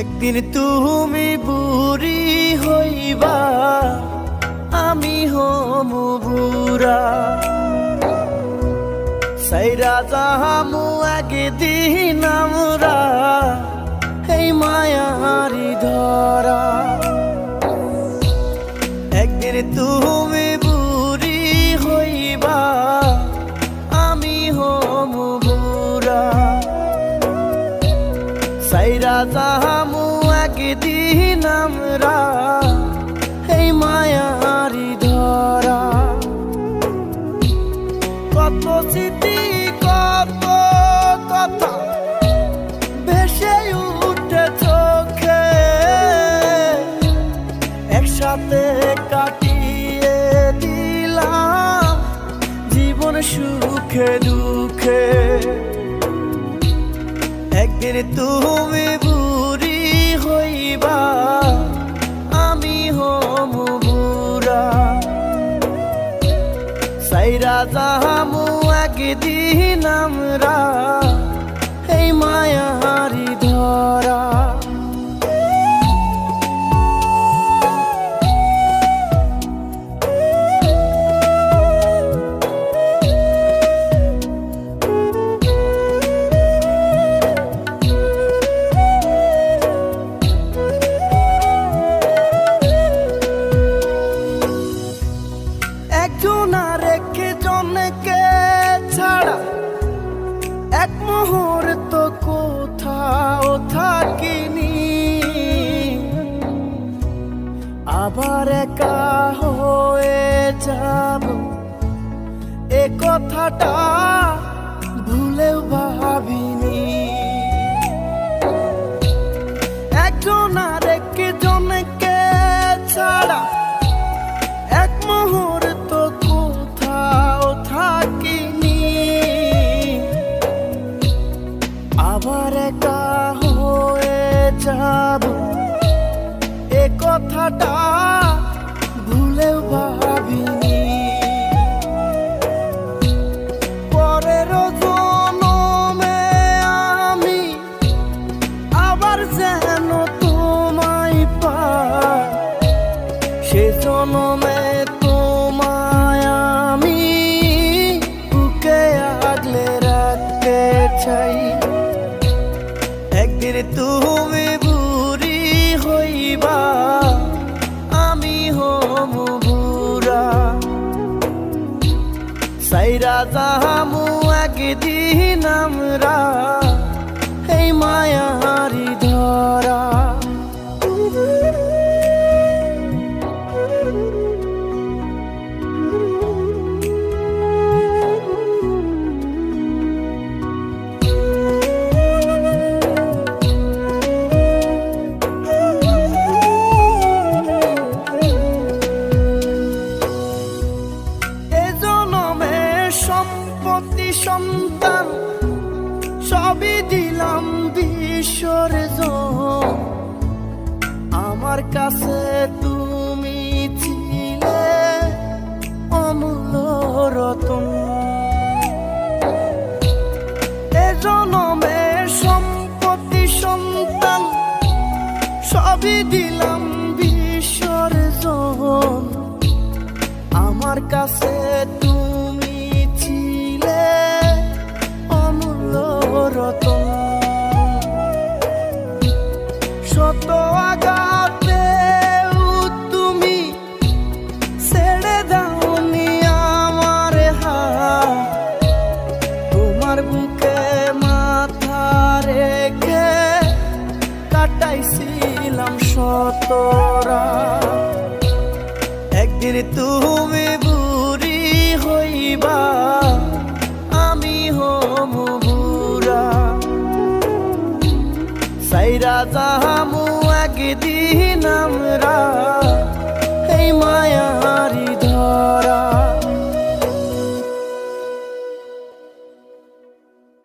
একদিন তুমি বুড়ি হইবা, আমি হম বুড়া। সাইরা যাহামু একদিন আমরা এই মায়ারি ধরা। একদিন তুমি বুড়ি হইবা, আমি হম বুড়া। সাইরা একদিন আমরা এই মায়ারি ধরা। কত স্মৃতি, কত কথা ভেসে উঠে চোখে। একসাথে কাটিয়ে দিলাম জীবন সুখে, দুঃখে। একদিন তুমি হইবা আমি হম বুড়া। সাইরা যাহামু একদিন আমরা কথাটা ভুলেও ভাবিনি। একজন আর একজনকে ছাড়া এক মুহূর্ত কোথাও থাকিনি। আবার একা হয়ে যাব, এ কথাটা আবার যেন তোমায় পাই, সে জনমে আমি বুকে আগলে রাখতে চাই। একদিন তুমি বুড়ি হইবা, আমি হম বুড়া। সাইরা যাহামু একদিন আমরা দিলাম বিসর্জন আমার কাছে তুমি ছিলে অমূল্য রতন। এ জনমে সম্পত্তি, সন্তান, সবই দিলাম বিসর্জন আমার কাছে তুমি কাটাইছিলাম শতরা একদিন তুমি বুড়ি হইবা আমি হম সাইরা যাহামু একদিন আমরা এই মায়া